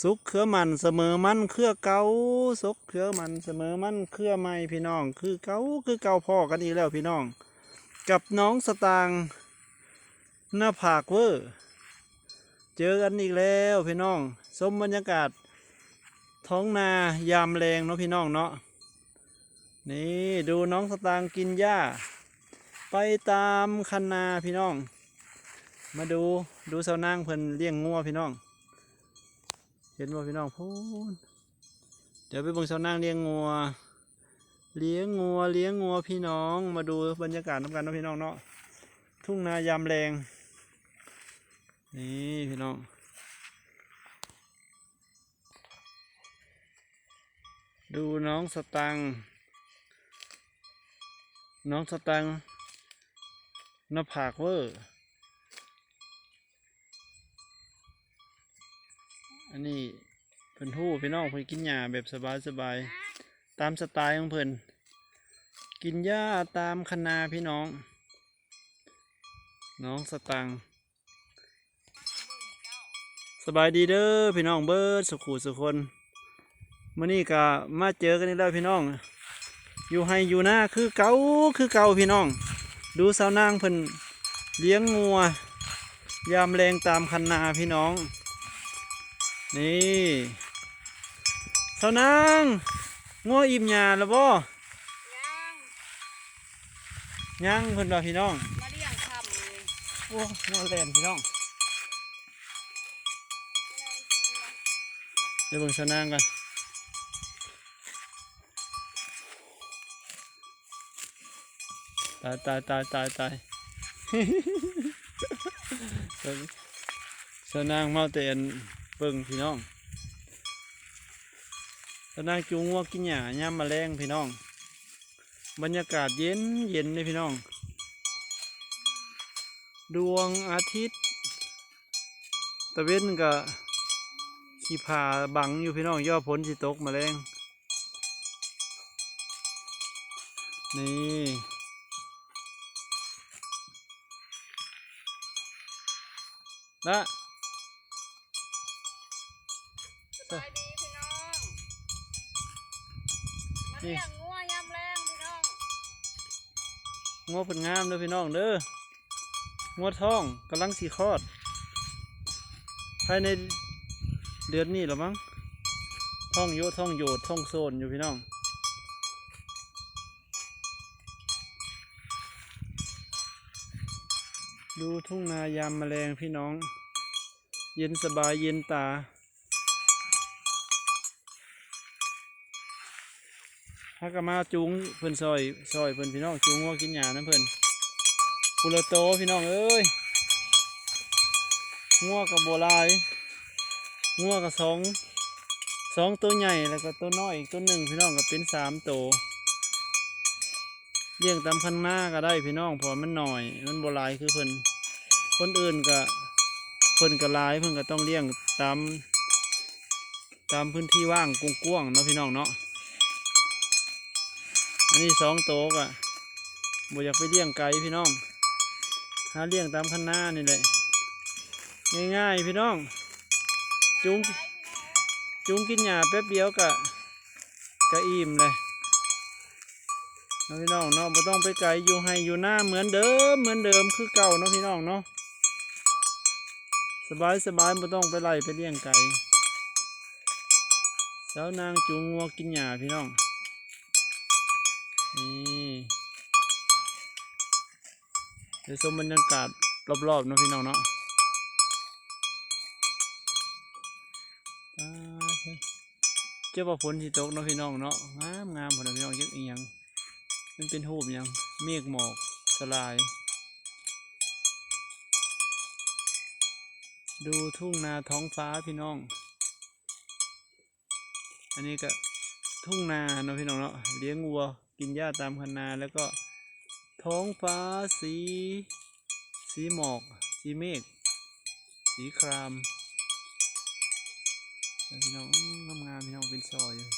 สุกเครือมันเสมอมันเครือเกาสุกเครือมันเสมอมันเครือใหม่พี่น้อง คือเกาคือเกาพ่อกันอีกแล้วพี่น้อง กับน้องสตางหน้าผากเวอร์เจอกันอีกแล้วพี่น้องชมบรรยากาศ ท้องนายามแรงเนาะพี่น้องเนาะนี่ดูน้องสตางกินหญ้า ไปตามคันนาพี่น้อง มาดูดูสาวนางเพิ่นเลี้ยงงัวพี่น้อง เห็นว่าพี่น้องพูนเดี๋ยวไปเบิ่งสาวนางเลี้ยงงัว เลี้ยงงัว เลี้ยงงัวพี่น้อง มาดูบรรยากาศน้ำกันนะพี่น้องเนาะ ทุ่งนายามแรง นี่พี่น้องดูน้องสตัง น้องสตังหน้าผากเวอร์ อันนี้เพิ่นทู่พี่น้องเพิ่นกินหญ้าแบบสบายสบายๆตามสไตล์ของเพิ่นกินหญ้าตามคนาพี่น้อง น้องสตังสบายดีเด้อพี่น้องเบิร์ดสุขุสุคนมื่อนี้ก็มาเจอกันอีกแล้วพี่น้อง อยู่ให้อยู่หน้าคือเก่าคือเก่าพี่น้อง ดูสาวนางเพิ่นเลี้ยงงัวยามแรงตามคันนาพี่น้อง นี่สาวนางงัวอิ่มหยาแล้วบ่ย่างยังเพิ่นว่าพี่น้องมาเลี้ยงคำเลยโอ้งัวแลนพี่น้องเดี๋ยวเบิ่งสาวนางกันตายตายตายตายตายสาวนางเมาแต่อัน เบิ่งพี่น้องสาวนางจูงงัวกินหญ้ายามแมลงพี่น้อง บรรยากาศเย็นเย็นเลยพี่น้อง ดวงอาทิตย์ ตะเวนก็ขี้ผาบังอยู่พี่น้องย่อพ้นสิตกมาแรงนี่ละ สบายดีพี่น้องมาเลี้ยงงัวยำแรงพี่น้องงัวเพิ่นงามเด้อพี่น้องเด้องัวท้องกำลังสีคลอด ภายในเดือนนี้หรอมั้งท้องโยท้องโยดท้องโซนอยู่พี่น้องดูทุ่งนายามแมลงพี่น้อง เย็นสบายเย็นตา ฮักกมาจุงเพิ่นซอยซอยเพิ่นพี่น้องจุงงัวกินหญ้านะเพิ่นปุระโตพี่น้องเอ้ยงัวกับโบลายงัวกับสองสองตัวใหญ่แล้วก็ตัวน้อยอีกตัวหนึ่งพี่น้องก็เป็นสามตัวเลี้ยงตามคันหน้าก็ได้พี่น้องเพราะมันหน่อย มันโบลายคือเพิ่นคนอื่นก็เพิ่นก็ลายเพิ่นก็ต้องเลี้ยงตามตามพื้นที่ว่างกว้างๆเนาะพี่น้องเนาะ อันนี้สองโตวกะบ่อยากไปเลี้ยงไก่พี่น้อง หาเลี้ยงตามคันนานี่แหละ ง่ายๆพี่น้อง จุงจุงกินหญ้าแป๊บเดียวกะกะอิ่มเลยนะพี่น้องเนาะบ่ต้องไปไกลอยู่ให้อยู่หน้าเหมือนเดิมเหมือนเดิมคือเก่าเนาะพี่น้องเนาะสบายสบายบ่ต้องไปไล่ไปเลี้ยงไก่สาวนางจูงงัวกินหญ้าพี่น้อง นี่เดี๋ยวชมบรรยากาศรอบๆเนาะพี่น้องเนาะอ่าเจ้าว่าฝนที่ตกเนาะพี่น้องเนาะงามงามพอนะพี่น้องยังอีหยังมันเป็นหูปหยังเมฆหมอกสลาย ดูทุ่งนาท้องฟ้าพี่น้อง อันนี้ก็ทุ่งนาเนาะพี่น้องเนาะเลี้ยงวัว กินหญ้าตามคันนาแล้วก็ ท้องฟ้าสี สีหมอก สีเมฆสีครามพี่น้องงามงามพี่น้องเป็นซอยอยู่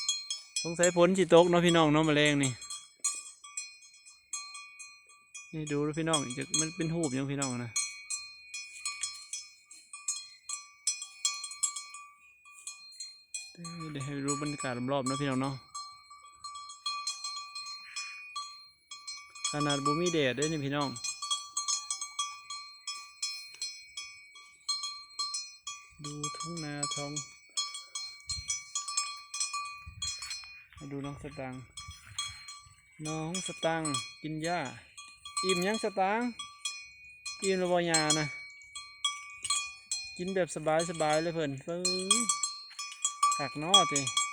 สงสัยฝนสิตกเนาะพี่น้องเนาะแมลงนี่นี่ดูดูพี่น้องจะมันเป็นหูบยังพี่น้องนะดี๋ยวให้รู้บรรยากาศรอบๆนะพี่น้องเนาะ นาดบูมีแดดด้วยนี่พี่น้อง ดูทุ่งนาท้อง มาดูน้องสตังค์น้องสตังค์กินหญ้า อิ่มยังสตังค์อิ่มระบอยานะ กินแบบสบายสบายๆเลยเพิ่นเฟ้ยหักนอสิ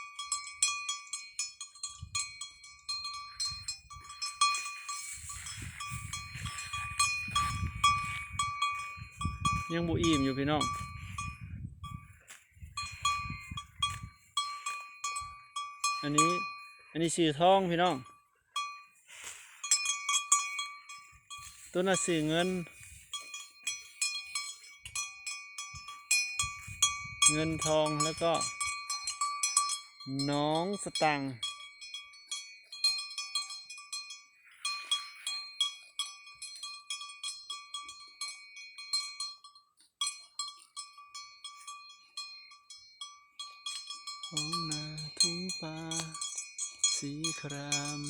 ยังบุอิ่มอยู่พี่น้องอันนี้อันนี้สื่อทองพี่น้องตัวน่ะสื่อเงิน เงินทองแล้วก็ น้องสตังค์ ของนาทุ่งป่าสีคราม